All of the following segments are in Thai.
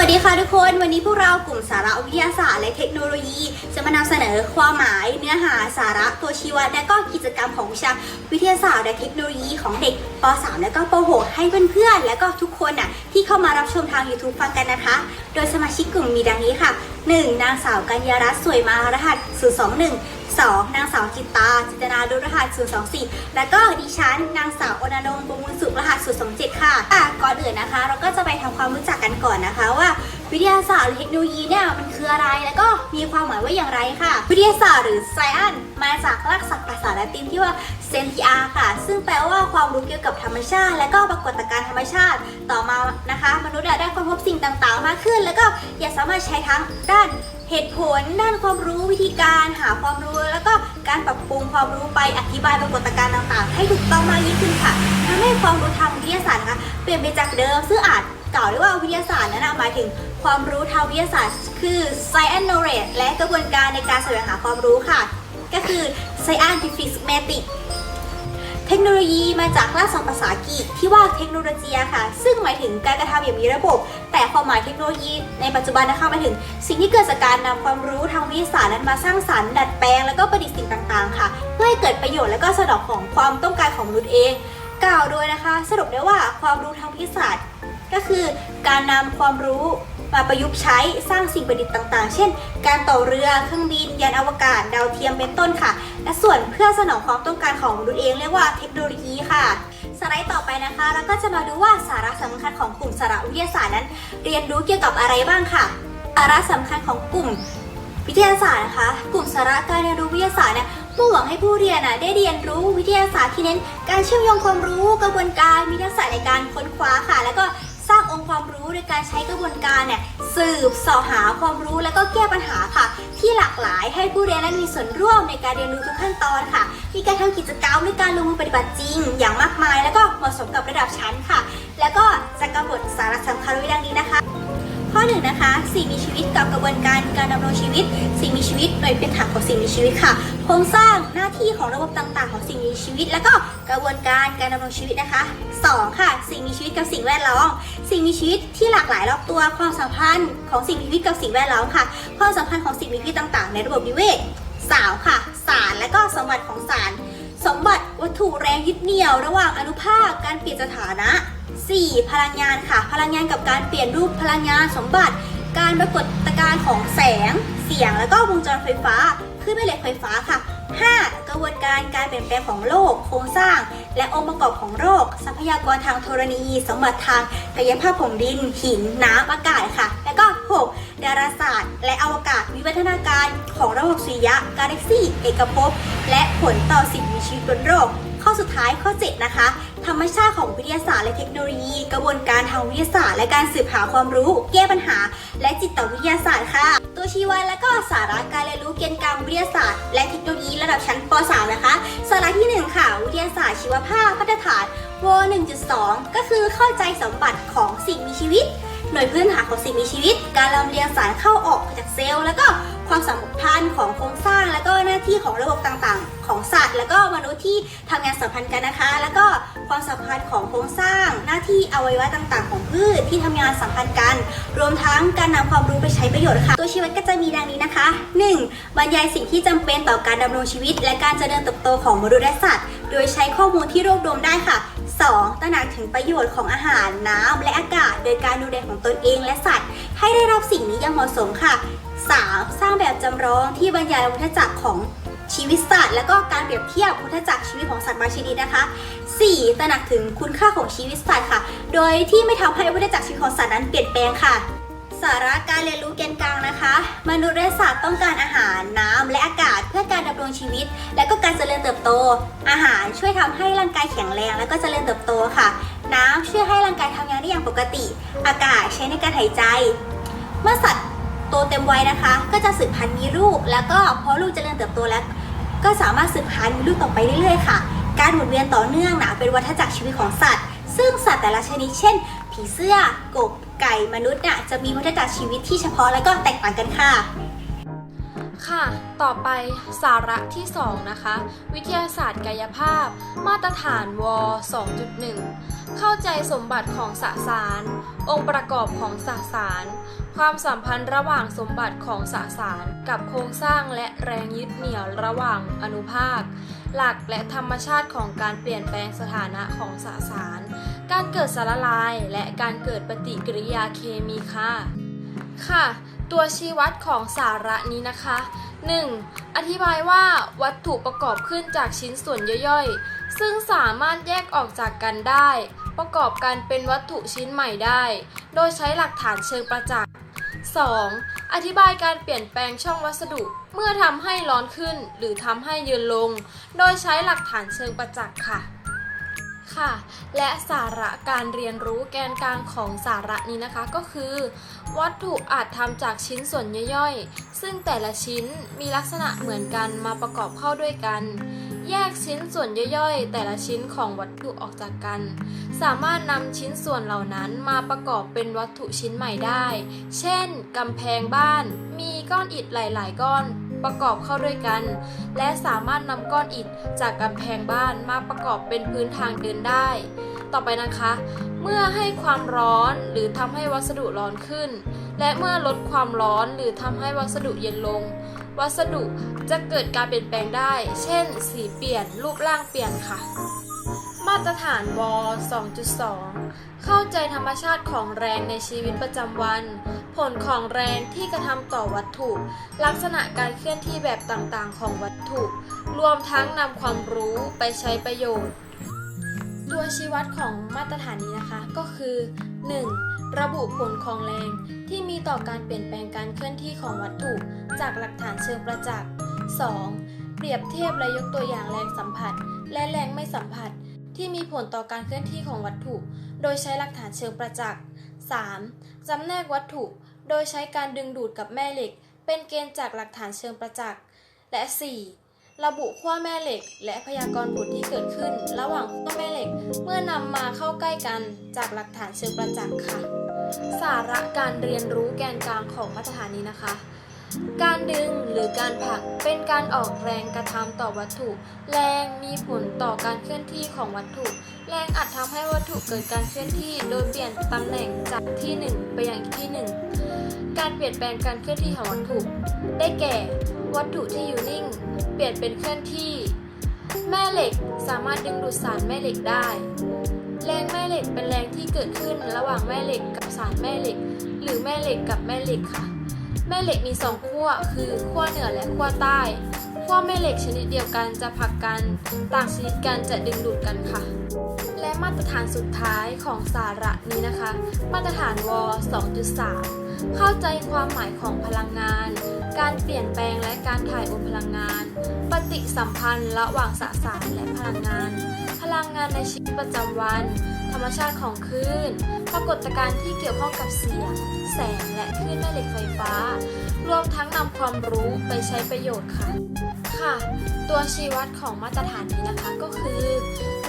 วัสดีค่ะทุกคน วันนี้พวกเรากลุ่มสาระวิทยาศาสตร์และเทคโนโลยี จะมานำเสนอความหมาย เนื้อหาสาระตัวชี้วัดและก็กิจกรรมของวิชาวิทยาศาสตร์และเทคโนโลยีของเด็กป .3 และก็ป .6 ให้เพื่อนๆและก็ทุกคนน่ะที่เข้ามารับชมทาง YouTube ฟังกันนะคะ โดยสมาชิกกลุ่มมีดังนี้ค่ะ 1. นางสาวกัญญารัตน์สวยมารหัส021 2. นางสาวจิตตา จิตนาดุรหัส024 และก็ดิฉันนางสาวอนนงบุญสุขรหัส027 ค่ะอะ ก่อนอื่นนะคะ เราก็จะไปทำความรู้จักกันก่อนนะคะว่าวิทยาศาสตร์หรือเทคโนโลยีเนี่ยมันคืออะไรแล้วก็มีความหมายว่าอย่างไรค่ะ วิทยาศาสตร์หรือ science มาจากรากศัพท์ภาษาละตินที่ว่า scientia ค่ะ ซึ่งแปลว่าความรู้เกี่ยวกับธรรมชาติ และก็ปรากฏการณ์ธรรมชาติ ต่อมานะคะ มนุษย์ได้ค้นพบสิ่งต่างๆ มากขึ้น แล้วก็ยังสามารถใช้ทั้งด้าน เหตุผลด้านความรู้วิธีการหาความรู้ แล้วก็การปรับปรุงความรู้ไปอธิบายปรากฏการณ์ต่างๆ ให้ถูกต้องมากยิ่งขึ้นค่ะทำให้ความรู้ทางวิทยาศาสตร์นะคะเปลี่ยนไปจากเดิมซึ่งอาจกล่าวได้ว่าวิทยาศาสตร์นั้นหมายถึงความรู้ทางวิทยาศาสตร์ คือ science knowledge และกระบวนการในการแสวงหาความรู้ค่ะ ก็คือ scientific method เทคโนโลยีมาจากรากศัพท์ภาษาอังกฤษที่ว่าเทคโนโลยีค่ะ ซึ่งหมายถึงการกระทำอย่างมีระบบ แต่ความหมายเทคโนโลยีในปัจจุบันนะคะหมายถึง สิ่งที่เกิดจากการนำความรู้ทางวิทยาศาสตร์นั้นมาสร้างสรรค์ดัดแปลงแล้วก็ประดิษฐ์สิ่งต่างๆ ค่ะ เพื่อให้เกิดประโยชน์และก็สนองของความต้องการของมนุษย์เอง กล่าวโดยนะคะ สรุปได้ว่าความรู้ทางวิทยาศาสตร์ ก็คือการนำความรู้ มาประยุกต์ใช้สร้างสิ่งประดิษฐ์ต่างๆ เช่น การต่อเรือเครื่องบิน ยานอวกาศ ดาวเทียมเป็นต้นค่ะ และส่วนเพื่อสนองความต้องการของมนุษย์เองเรียกว่าเทคโนโลยีค่ะสไลด์ต่อไปนะคะเราก็จะมาดูว่าสาระสำคัญของกลุ่มสาระวิทยาศาสตร์นั้น เรียนรู้เกี่ยวกับอะไรบ้างค่ะสาระสำคัญของกลุ่มวิทยาศาสตร์นะคะ กลุ่มสาระการเรียนรู้วิทยาศาสตร์เนี่ยมุ่งหวังให้ผู้เรียนน่ะได้เรียนรู้วิทยาศาสตร์ที่เน้น การเชื่อมโยงความรู้กระบวนการมีทักษะในการค้นคว้าค่ะ แล้วก็ สร้างองค์ความรู้โดยการใช้กระบวนการเนี่ยสืบเสาะหาความรู้แล้วก็แก้ปัญหาค่ะ ที่หลากหลายให้ผู้เรียนนั้นมีส่วนร่วมในการเรียนรู้ทุกขั้นตอนค่ะ มีการทำกิจกรรมด้วยการลงมือปฏิบัติจริง อย่างมากมาย แล้วก็เหมาะสมกับระดับชั้นค่ะ แล้วก็จะกำหนดสาระสำคัญไว้ดังนี้นะคะ ข้อหนึ่งนะคะสิ่งมีชีวิตกับกระบวนการการดำรงชีวิต สิ่งมีชีวิตหน่วยเป็นฐานของสิ่งมีชีวิตค่ะ โครงสร้างหน้าที่ของระบบต่างๆ ของสิ่งมีชีวิต แล้วก็กระบวนการการดำรงชีวิตนะคะสองค่ะ สิ่งมีชีวิตกับสิ่งแวดล้อม สิ่งมีชีวิตที่หลากหลายรอบตัวความสัมพันธ์ของสิ่งมีชีวิตกับสิ่งแวดล้อมค่ะ ความสัมพันธ์ของสิ่งมีชีวิตต่างๆ ในระบบนิเวศสามค่ะ สารและก็สมบัติของสาร สมบัติวัตถุแรงยึดเหนี่ยว ระหว่างอนุภาคการเปลี่ยนสถานะ 4. พลังงานค่ะ พลังงานกับการเปลี่ยนรูปพลังงานสมบัติ การปรากฏการณ์ของแสง เสียง แล้วก็วงจรไฟฟ้าขึ้นแม่เหล็กไฟฟ้าค่ะ 5. กระบวนการการเปลี่ยนแปลงของโลก โครงสร้าง และองค์ประกอบของโลก ทรัพยากรทางธรณี สมบัติทางกายภาพของดิน หิน น้ำ อากาศค่ะ แล้วก็ 6. ดาราศาสตร์ และอวกาศ วิวัฒนาการของระบบสุริยะ กาแล็กซี่ เอกภพ และผลต่อสิ่งมีชีวิตบนโลก ข้อสุดท้ายข้อ 7 นะคะ ธรรมชาติของวิทยาศาสตร์และเทคโนโลยี กระบวนการทางวิทยาศาสตร์และการสืบหาความรู้ แก้ปัญหา และจิตวิทยาศาสตร์ค่ะ ตัวชี้วัดและก็สาระการเรียนรู้เกณฑ์กรรวิทยาศาสตร์ และเทคโนโลยีระดับชั้นป .3 นะคะ สาระที่ 1 ค่ะ วิทยาศาสตร์ชีวภาพมาตรฐานว 1.2 ก็คือเข้าใจสมบัติของสิ่งมีชีวิต หน่วยพื้นฐานของสิ่งมีชีวิต การลำเลียงสารเข้าออกจากเซลล์ แล้วก็ความสัมพันธ์ของโครงสร้าง แล้วก็หน้าที่ของระบบต่างๆ ของสัตว์ แล้วก็มนุษย์ที่ทำงานสัมพันธ์กันนะคะ แล้วก็ความสัมพันธ์ของโครงสร้าง หน้าที่อวัยวะต่างๆ ของพืชที่ทำงานสัมพันธ์กัน รวมทั้งการนำความรู้ไปใช้ประโยชน์ค่ะ ตัวชีวิตก็จะมีดังนี้นะคะ 1. บรรยายสิ่งที่จำเป็นต่อการดำรงชีวิต และการเจริญเติบโตของมนุษย์และสัตว์ โดยใช้ข้อมูลที่รวบรวมได้ค่ะ 2. ตระหนักถึงประโยชน์ของอาหารน้ำและอากาศ โดยการดูแลของตนเองและสัตว์ ให้ได้รับสิ่งนี้อย่างเหมาะสมค่ะ 3. สร้างแบบจำลองที่บรรยายวัฏจักรของชีวิตสัตว์และก็การเปรียบเทียบวัฏจักรชีวิตของสัตว์บางชนิดนะคะ 4. ตระหนักถึงคุณค่าของชีวิตสัตว์ค่ะ โดยที่ไม่ทำให้วัฏจักรชีวิตของสัตว์นั้นเปลี่ยนแปลงค่ะ สาระการเรียนรู้แกนกลางนะคะ มนุษย์และสัตว์ต้องการอาหารน้ำและอากาศเพื่อการดำรงชีวิต และก็การเจริญเติบโต อาหารช่วยทำให้ร่างกายแข็งแรง และก็เจริญเติบโตค่ะ น้ำช่วยให้ร่างกายทำงานได้อย่างปกติ อากาศใช้ในการหายใจ เมื่อสัตว์โตเต็มวัยนะคะ ก็จะสืบพันธุ์มีลูก แล้วก็พอลูกเจริญเติบโตแล้ว ก็สามารถสืบพันธุ์มีลูกต่อไปเรื่อยๆค่ะการหมุนเวียนต่อเนื่องนะเป็นวัฏจักรชีวิตของสัตว์ ซึ่งสัตว์แต่ละชนิดเช่น ผีเสื้อกบ ไก่มนุษย์น่ะจะมีวัฏจักรชีวิตที่เฉพาะและก็แตกต่างกันค่ะ ค่ะ ต่อไปสาระที่ 2 นะคะ วิทยาศาสตร์กายภาพ มาตรฐานว 2.1 เข้าใจสมบัติของสสาร องค์ประกอบของสสาร ความสัมพันธ์ระหว่างสมบัติของสสาร กับโครงสร้างและแรงยึดเหนี่ยวระหว่างอนุภาค หลักและธรรมชาติของการเปลี่ยนแปลงสถานะของสสาร การเกิดสารละลายและการเกิดปฏิกิริยาเคมีค่ะ ค่ะ ตัวชี้วัดของสาระนี้นะคะ 1. อธิบายว่าวัตถุประกอบขึ้นจากชิ้นส่วนย่อยๆ ซึ่งสามารถแยกออกจากกันได้ ประกอบกันเป็นวัตถุชิ้นใหม่ได้ โดยใช้หลักฐานเชิงประจักษ์ 2. อธิบายการเปลี่ยนแปลงช่องวัสดุ เมื่อทำให้ร้อนขึ้นหรือทำให้เยืนลง โดยใช้หลักฐานเชิงประจักษ์ค่ะ ค่ะ และสาระการเรียนรู้แกนกลางของสาระนี้นะคะก็คือ วัตถุอาจทำจากชิ้นส่วนย่อยๆ ซึ่งแต่ละชิ้นมีลักษณะเหมือนกันมาประกอบเข้าด้วยกัน แยกชิ้นส่วนย่อยๆ แต่ละชิ้นของวัตถุออกจากกัน สามารถนำชิ้นส่วนเหล่านั้นมาประกอบเป็นวัตถุชิ้นใหม่ได้ เช่นกำแพงบ้าน มีก้อนอิฐหลาย ๆ ก้อน ประกอบเข้าด้วยกัน และสามารถนำก้อนอิฐจากกำแพงบ้านมาประกอบเป็นพื้นทางเดินได้ ต่อไปนะคะ เมื่อให้ความร้อนหรือทำให้วัสดุร้อนขึ้น และเมื่อลดความร้อนหรือทำให้วัสดุเย็นลง วัสดุจะเกิดการเปลี่ยนแปลงได้ เช่น สีเปลี่ยนรูปร่างเปลี่ยนค่ะ ตรฐานว2.2 เข้าใจธรรมชาติของแรงในชีวิตประจำวัน ผลของแรงที่กระทำต่อวัตถุ ลักษณะการเคลื่อนที่แบบต่างๆ ของวัตถุ รวมทั้งนำความรู้ไปใช้ประโยชน์ ตัวชี้วัดของมาตรฐานนี้นะคะก็คือ 1. ระบุผลของแรงที่มีต่อการเปลี่ยนแปลงการเคลื่อนที่ของวัตถุ จากหลักฐานเชิงประจักษ์ 2. เปรียบเทียบและยกตัวอย่างแรงสัมผัส และแรงไม่สัมผัส ที่มีผลต่อการเคลื่อนที่ของวัตถุ โดยใช้หลักฐานเชิงประจักษ์ 3. จำแนกวัตถุ โดยใช้การดึงดูดกับแม่เหล็ก เป็นเกณฑ์จากหลักฐานเชิงประจักษ์ และ 4. ระบุขั้วแม่เหล็ก และพยากรณ์ผลที่เกิดขึ้น ระหว่างขั้วแม่เหล็ก เมื่อนำมาเข้าใกล้กันจากหลักฐานเชิงประจักษ์ค่ะ สาระการเรียนรู้แกนกลางของมาตรฐานนี้นะคะ การดึงหรือการผลักเป็นการออกแรงกระทำต่อวัตถุ แรงมีผลต่อการเคลื่อนที่ของวัตถุ แรงอาจทำให้วัตถุเกิดการเคลื่อนที่ โดยเปลี่ยนตำแหน่งจากที่หนึ่งไปยังอีกที่หนึ่งการเปลี่ยนแปลงการเคลื่อนที่ของวัตถุ ได้แก่ วัตถุที่อยู่นิ่ง เปลี่ยนเป็นเคลื่อนที่ แม่เหล็กสามารถดึงดูดสารแม่เหล็กได้ แรงแม่เหล็กเป็นแรงที่เกิดขึ้นระหว่างแม่เหล็กกับสารแม่เหล็ก หรือแม่เหล็กกับแม่เหล็กค่ะ แม่เหล็กมีสองขั้วคือขั้วเหนือและขั้วใต้ขั้วแม่เหล็กชนิดเดียวกันจะผลักกันต่างชนิดกันจะดึงดูดกันค่ะ และมาตรฐานสุดท้ายของสาระนี้นะคะ มาตรฐานว 2.3 เข้าใจความหมายของพลังงาน การเปลี่ยนแปลงและการถ่ายโอนพลังงาน ปฏิสัมพันธ์ระหว่างสสารและพลังงาน พลังงานในชีวิตประจำวัน ธรรมชาติของคลื่น ปรากฏการณ์ที่เกี่ยวข้องกับเสียง แสงและคลื่นแม่เหล็กไฟฟ้า รวมทั้งนำความรู้ไปใช้ประโยชน์ค่ะ ค่ะ ตัวชี้วัดของมาตรฐานนี้นะคะก็คือ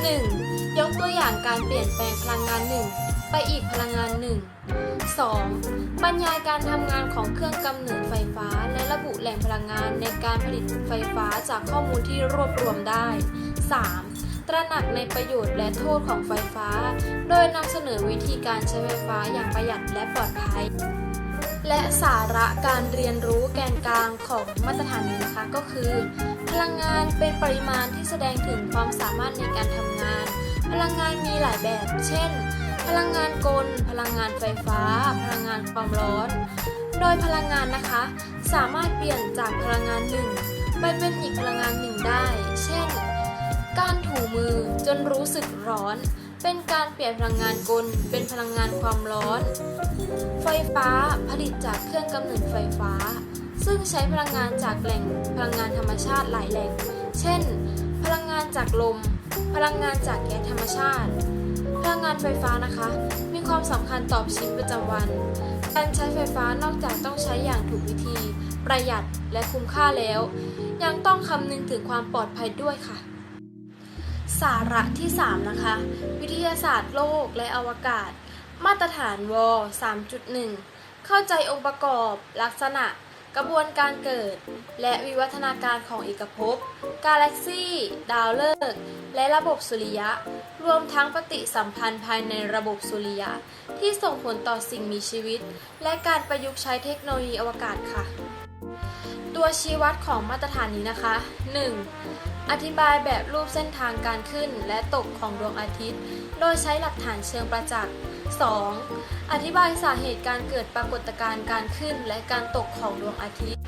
1. ยกตัวอย่างการเปลี่ยนแปลงพลังงาน1ไปอีกพลังงาน1 2. บรรยายการทำงานของเครื่องกำเนิดไฟฟ้า และระบุแหล่งพลังงานในการผลิตไฟฟ้าจากข้อมูลที่รวบรวมได้ 3. ตระหนักในประโยชน์และโทษของไฟฟ้า โดยนำเสนอวิธีการใช้ไฟฟ้าอย่างประหยัดและปลอดภัย และสาระการเรียนรู้แกนกลางของมาตรฐานนี้นะคะก็คือ พลังงานเป็นปริมาณที่แสดงถึงความสามารถในการทำงาน พลังงานมีหลายแบบ เช่น พลังงานกล พลังงานไฟฟ้า พลังงานความร้อน โดยพลังงานนะคะ สามารถเปลี่ยนจากพลังงานหนึ่งไปเป็นอีกพลังงานหนึ่งได้ เช่น การถูมือจนรู้สึกร้อน เป็นการเปลี่ยนพลังงานกลเป็นพลังงานความร้อน ไฟฟ้าผลิตจากเครื่องกำเนิดไฟฟ้า ซึ่งใช้พลังงานจากแหล่งพลังงานธรรมชาติหลายแหล่ง เช่น พลังงานจากลม พลังงานจากแก๊สธรรมชาติ พลังงานไฟฟ้านะคะ มีความสำคัญต่อชีวิตประจำวัน การใช้ไฟฟ้านอกจากต้องใช้อย่างถูกวิธี ประหยัดและคุ้มค่าแล้ว ยังต้องคำนึงถึงความปลอดภัยด้วยค่ะ สาระที่ 3 นะคะ วิทยาศาสตร์โลกและอวกาศ มาตรฐานว3.1 เข้าใจองค์ประกอบ ลักษณะ กระบวนการเกิด และวิวัฒนาการของเอกภพ กาแล็กซี่ ดาวฤกษ์และระบบสุริยะ รวมทั้งปฏิสัมพันธ์ภายในระบบสุริยะ ที่ส่งผลต่อสิ่งมีชีวิต และการประยุกต์ใช้เทคโนโลยีอวกาศค่ะ ตัวชี้วัดของมาตรฐานนี้นะคะ 1. อธิบายแบบรูปเส้นทางการขึ้นและตกของดวงอาทิตย์ โดยใช้หลักฐานเชิงประจักษ์ 2. อธิบายสาเหตุการเกิดปรากฏการณ์การขึ้นและการตกของดวงอาทิตย์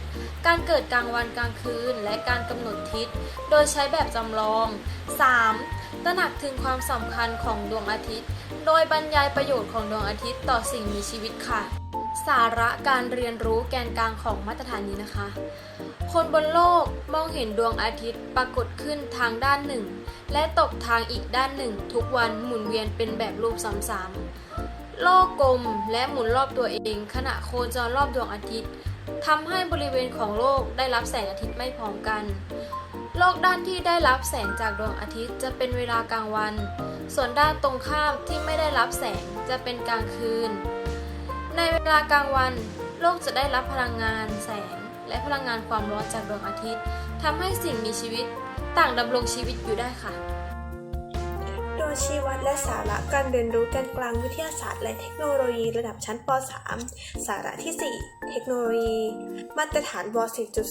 การเกิดกลางวันกลางคืนและการกำหนดทิศ โดยใช้แบบจำลอง 3. ตระหนักถึงความสำคัญของดวงอาทิตย์ โดยบรรยายประโยชน์ของดวงอาทิตย์ต่อสิ่งมีชีวิตค่ะ สาระการเรียนรู้แกนกลางของมาตรฐานนี้นะคะ คนบนโลกมองเห็นดวงอาทิตย์ปรากฏขึ้นทางด้านหนึ่ง และตกทางอีกด้านหนึ่ง ทุกวันหมุนเวียนเป็นแบบรูปซ้ำๆโลกกลมและหมุนรอบตัวเอง ขณะโคจรรอบดวงอาทิตย์ทำให้บริเวณของโลกได้รับแสงอาทิตย์ไม่พร้อมกัน โลกด้านที่ได้รับแสงจากดวงอาทิตย์จะเป็นเวลากลางวัน ส่วนด้านตรงข้ามที่ไม่ได้รับแสงจะเป็นกลางคืน ในเวลากลางวัน โลกจะได้รับพลังงานแสง และพลังงานความร้อนจากดวงอาทิตย์ทำให้สิ่งมีชีวิตต่างดำรงชีวิตอยู่ได้ค่ะ ชี้วัดและสาระการเรียนรู้แกนกลางวิทยาศาสตร์ และเทคโนโลยีระดับชั้นป .3 สาระที่ 4 เทคโนโลยี มาตรฐานว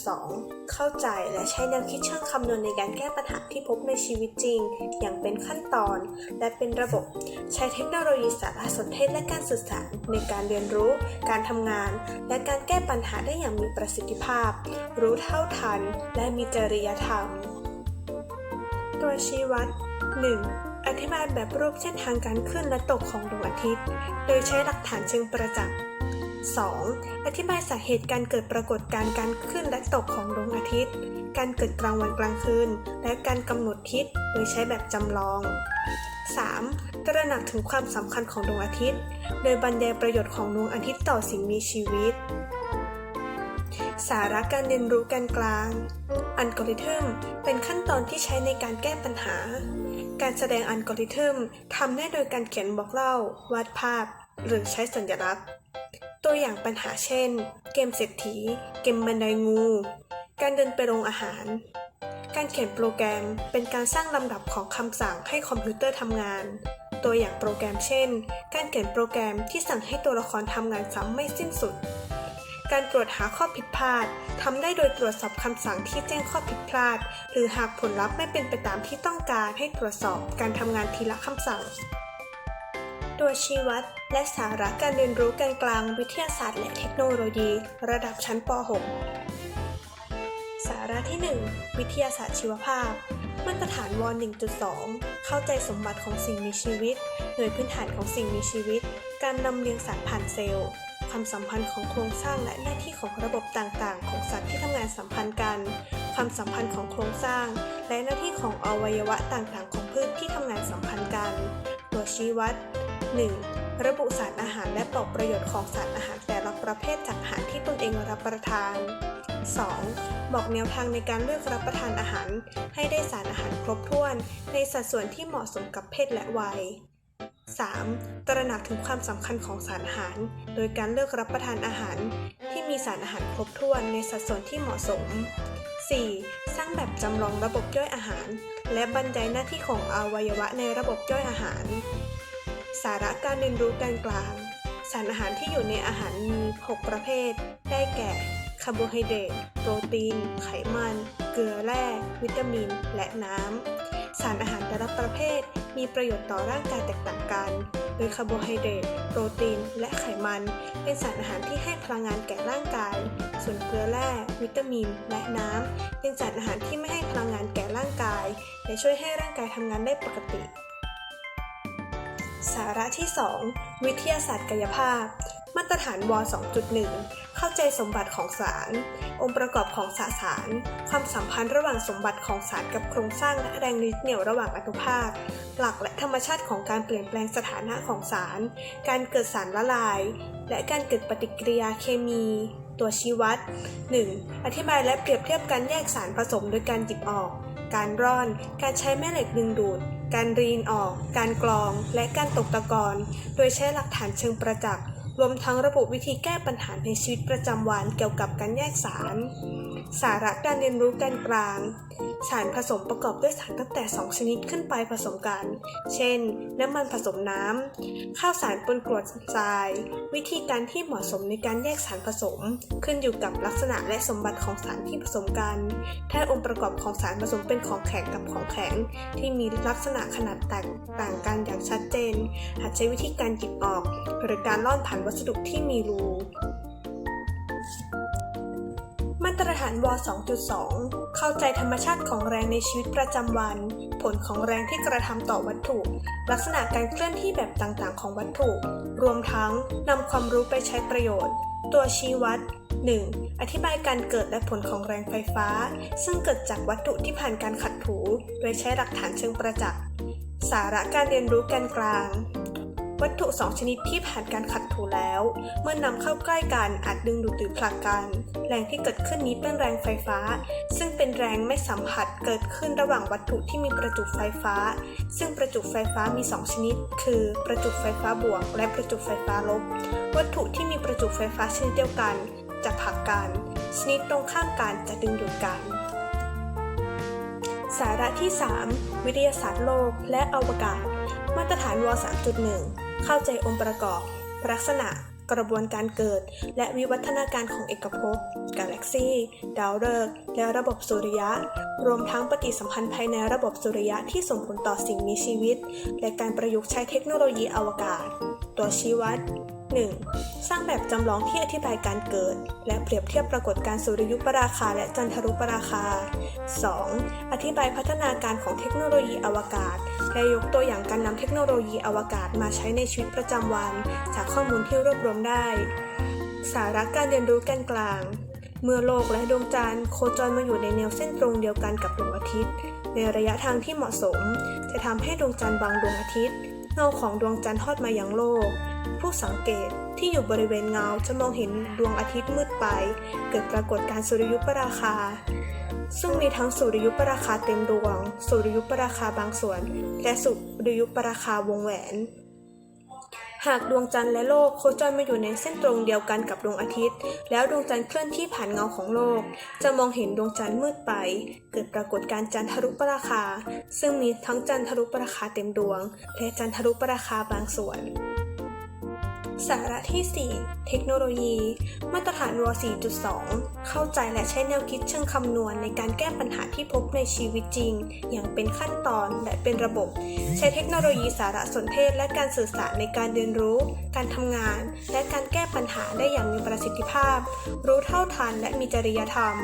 4.2 เข้าใจและใช้แนวคิดเชิงคำนวณในการแก้ปัญหาที่พบในชีวิตจริง อย่างเป็นขั้นตอน และเป็นระบบ ใช้เทคโนโลยีสารสนเทศและการสื่อสารในการเรียนรู้ การทำงาน และการแก้ปัญหาได้อย่างมีประสิทธิภาพ รู้เท่าทัน และมีจริยธรรม ตัวชี้วัด 1. อธิบายแบบรูปเส้นทางการขึ้นและตกของดวงอาทิตย์ โดยใช้หลักฐานเชิงประจักษ์ 2. อธิบายสาเหตุการเกิดปรากฏการณ์การขึ้นและตกของดวงอาทิตย์ การเกิดกลางวันกลางคืน และการกำหนดทิศโดยใช้แบบจำลอง 3. ตระหนักถึงความสำคัญของดวงอาทิตย์ โดยบรรยายประโยชน์ของดวงอาทิตย์ต่อสิ่งมีชีวิต สาระการเรียนรู้แกนกลาง อัลกอริทึมเป็นขั้นตอนที่ใช้ในการแก้ปัญหา การแสดงอัลกอริทึมทำได้โดยการเขียนบอกเล่า วาดภาพ หรือใช้สัญลักษณ์ ตัวอย่างปัญหาเช่น เกมเศรษฐี เกมบันไดงู การเดินไปโรงอาหาร การเขียนโปรแกรมเป็นการสร้างลำดับของคำสั่งให้คอมพิวเตอร์ทำงาน ตัวอย่างโปรแกรมเช่น การเขียนโปรแกรมที่สั่งให้ตัวละครทำงานซ้ำไม่สิ้นสุด การตรวจหาข้อผิดพลาดทำได้โดยตรวจสอบคำสั่งที่แจ้งข้อผิดพลาด หรือหากผลลัพธ์ไม่เป็นไปตามที่ต้องการให้ตรวจสอบการทำงานทีละคำสั่ง ตัวชี้วัด และสาระการเรียนรู้แกนกลางวิทยาศาสตร์และเทคโนโลยี ระดับชั้นป .6 สาระที่ 1 วิทยาศาสตร์ชีวภาพมาตรฐานว 1.2 เข้าใจสมบัติของสิ่งมีชีวิตโดยพื้นฐานของสิ่งมีชีวิต การนำเรียงสารผ่านเซลล์ ความสัมพันธ์ของโครงสร้างและหน้าที่ของระบบต่างๆ ของสัตว์ที่ทำงานสัมพันธ์กัน ความสัมพันธ์ของโครงสร้าง และหน้าที่ของอวัยวะต่างๆ ของพืชที่ทำงานสัมพันธ์กัน ตัวชี้วัด 1. ระบุสารอาหารและบอกประโยชน์ของสารอาหารแต่ละประเภทจากอาหารที่ตนเองรับประทาน 2. บอกแนวทางในการเลือกรับประทานอาหาร ให้ได้สารอาหารครบถ้วน ในสัดส่วนที่เหมาะสมกับเพศและวัย 3. ตระหนักถึงความสำคัญของสารอาหาร โดยการเลือกรับประทานอาหาร ที่มีสารอาหารครบถ้วนในสัดส่วนที่เหมาะสม 4. สร้างแบบจำลองระบบย่อยอาหาร และบรรยายหน้าที่ของอวัยวะในระบบย่อยอาหาร สาระการเรียนรู้กางกลาง สารอาหารที่อยู่ในอาหารมี 6 ประเภท ได้แก่คาร์โบไฮเดรต โปรตีน ไขมัน เกลือแร่ วิตามิน และน้ำ สารอาหารแต่ละประเภท มีประโยชน์ต่อร่างกายแตกต่างกัน โดยคาร์โบไฮเดรต โปรตีน และไขมัน เป็นสารอาหารที่ให้พลังงานแก่ร่างกาย ส่วนเกลือแร่ วิตามิน และน้ำ เป็นสารอาหารที่ไม่ให้พลังงานแก่ร่างกาย และช่วยให้ร่างกายทำงานได้ปกติ สาระที่ 2 วิทยาศาสตร์กายภาพ มาตรฐานว 2.1 เข้าใจสมบัติของสาร องค์ประกอบของสสาร ความสัมพันธ์ระหว่างสมบัติของสารกับโครงสร้างและแรงยึดเหนี่ยวระหว่างอนุภาค หลักและธรรมชาติของการเปลี่ยนแปลงสถานะของสาร การเกิดสารละลาย และการเกิดปฏิกิริยาเคมี ตัวชี้วัด 1. อธิบายและเปรียบเทียบการแยกสารผสมโดยการหยิบออก การร่อน การใช้แม่เหล็กดึงดูดการรีนออก การกรอง และการตกตะกอน โดยใช้หลักฐานเชิงประจักษ์ รวมทั้งระบุวิธีแก้ปัญหาในชีวิตประจำวันเกี่ยวกับการแยกสาร สาระการเรียนรู้การกลาง สารผสมประกอบด้วยสารตั้งแต่ 2 ชนิดขึ้นไปผสมกัน เช่น น้ำมันผสมน้ำ ข้าวสารปนกรดทราย วิธีการที่เหมาะสมในการแยกสารผสม ขึ้นอยู่กับลักษณะและสมบัติของสารที่ผสมกัน ถ้าองค์ประกอบของสารผสมเป็นของแข็งกับของแข็ง ที่มีลักษณะขนาดแตกต่างกันอย่างชัดเจนอาจใช้วิธีการหยิบออก หรือการล่อนผ่านวัสดุที่มีรู มาตรฐานว2.2 เข้าใจธรรมชาติของแรงในชีวิตประจำวัน ผลของแรงที่กระทำต่อวัตถุ ลักษณะการเคลื่อนที่แบบต่างๆ ของวัตถุ รวมทั้งนำความรู้ไปใช้ประโยชน์ ตัวชี้วัด 1. อธิบายการเกิดและผลของแรงไฟฟ้า ซึ่งเกิดจากวัตถุที่ผ่านการขัดถู โดยใช้หลักฐานเชิงประจักษ์ สาระการเรียนรู้การกลาง วัตถุสองชนิดที่ผ่านการขัดถูแล้ว เมื่อนำเข้าใกล้กันอาจดึงดูดหรือผลักกัน แรงที่เกิดขึ้นนี้เป็นแรงไฟฟ้า ซึ่งเป็นแรงไม่สัมผัสเกิดขึ้นระหว่างวัตถุที่มีประจุไฟฟ้า ซึ่งประจุไฟฟ้ามี 2 ชนิด คือประจุไฟฟ้าบวก และประจุไฟฟ้าลบ วัตถุที่มีประจุไฟฟ้าชนิดเดียวกัน จะผลักกัน ชนิดตรงข้ามกันจะดึงดูดกันสาระที่ 3 วิทยาศาสตร์โลกและอวกาศ มาตรฐานว 3.1 เข้าใจองค์ประกอบ ลักษณะ กระบวนการเกิด และวิวัฒนาการของเอกภพ กาแล็กซีดาวฤกษ์และระบบสุริยะ รวมทั้งปฏิสัมพันธ์ภายในระบบสุริยะที่ส่งผลต่อสิ่งมีชีวิต และการประยุกต์ใช้เทคโนโลยีอวกาศ ตัวชี้วัด 1. สร้างแบบจำลองที่อธิบายการเกิด และเปรียบเทียบปรากฏการณ์สุริยุปราคาและจันทรุปราคา 2. อธิบายพัฒนาการของเทคโนโลยีอวกาศ และยกตัวอย่างการนำเทคโนโลยีอวกาศมาใช้ในชีวิตประจำวัน จากข้อมูลที่รวบรวมได้ สาระการเรียนรู้กันกลาง เมื่อโลกและดวงจันทร์โคจรมาอยู่ในแนวเส้นตรงเดียวกันกับดวงอาทิตย์ ในระยะทางที่เหมาะสม จะทำให้ดวงจันทร์บังดวงอาทิตย์เงาของดวงจันทร์ทอดมายังโลก ผู้สังเกตที่อยู่บริเวณเงาจะมองเห็นดวงอาทิตย์มืดไป เกิดปรากฏการสุริยุปราคา ซึ่งมีทั้งสุริยุปราคาเต็มดวง สุริยุปราคาบางส่วน และสุริยุปราคาวงแหวน หากดวงจันทร์และโลกโคจรมาอยู่ในเส้นตรงเดียวกันกับดวงอาทิตย์ แล้วดวงจันทร์เคลื่อนที่ผ่านเงาของโลก จะมองเห็นดวงจันทร์มืดไป เกิดปรากฏการจันทรุปราคา ซึ่งมีทั้งจันทรุปราคาเต็มดวง และจันทรุปราคาบางส่วน สาระที่ 4 เทคโนโลยี มาตรฐานว 4.2 เข้าใจและใช้แนวคิดเชิงคำนวณในการแก้ปัญหาที่พบในชีวิตจริง อย่างเป็นขั้นตอนและเป็นระบบ ใช้เทคโนโลยีสารสนเทศและการสื่อสารในการเรียนรู้ การทำงาน และการแก้ปัญหาได้อย่างมีประสิทธิภาพ รู้เท่าทันและมีจริยธรรม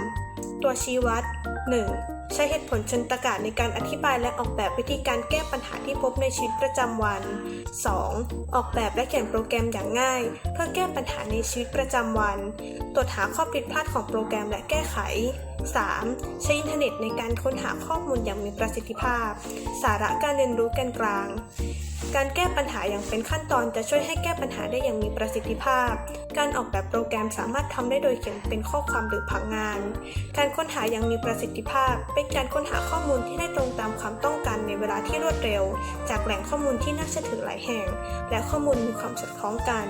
ตัวชี้วัด 1. ใช้เหตุผลเชิงตรรกะในการอธิบายและออกแบบวิธีการแก้ปัญหาที่พบในชีวิตประจำวัน 2. ออกแบบและเขียนโปรแกรมอย่างง่าย เพื่อแก้ปัญหาในชีวิตประจำวัน ตรวจหาข้อผิดพลาดของโปรแกรมและแก้ไข 3. ใช้อินเทอร์เน็ตในการค้นหาข้อมูลอย่างมีประสิทธิภาพ สาระการเรียนรู้กันกลาง การแก้ปัญหาอย่างเป็นขั้นตอนจะช่วยให้แก้ปัญหาได้อย่างมีประสิทธิภาพ การออกแบบโปรแกรมสามารถทำได้โดยเขียนเป็นข้อความหรือผังงาน การค้นหาอย่างมีประสิทธิภาพ เป็นการค้นหาข้อมูลที่ได้ตรงตามความต้องการในเวลาที่รวดเร็ว จากแหล่งข้อมูลที่น่าเชื่อถือหลายแห่ง และข้อมูลมีความสอดคล้องกัน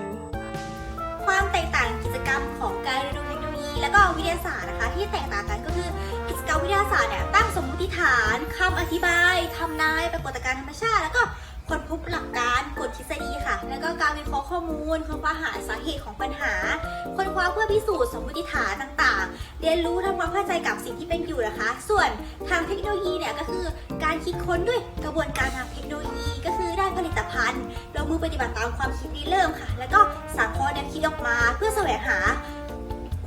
ความแตกต่างกิจกรรมของการเรียนรู้เทคโนโลยีและก็วิทยาศาสตร์นะคะที่แตกต่างกันก็คือกิจกรรมวิทยาศาสตร์เนี่ยตั้งสมมติฐานคำอธิบายทำนายปรากฏการณ์ธรรมชาติแล้วก็ ค้นพบหลักการกฎทฤษฎีค่ะ แล้วก็การวิเคราะห์ข้อมูลค้นคว้าหาสาเหตุของปัญหา ค้นคว้าเพื่อพิสูจน์สมมติฐานต่างๆ เรียนรู้ทำความเข้าใจกับสิ่งที่เป็นอยู่นะคะ ส่วนทางเทคโนโลยีเนี่ยก็คือการคิดค้นด้วยกระบวนการทางเทคโนโลยี ก็คือได้ผลิตภัณฑ์ลงมือปฏิบัติตามความคิดริเริ่มค่ะ แล้วก็สังเคราะห์แนวคิดออกมา เพื่อแสวงหา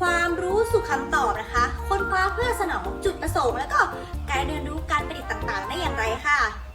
ความรู้สู่คำตอบนะคะ ค้นคว้าเพื่อสนองจุดประสงค์ แล้วก็การเรียนรู้การประดิษฐ์ต่างๆ ได้อย่างไรค่ะ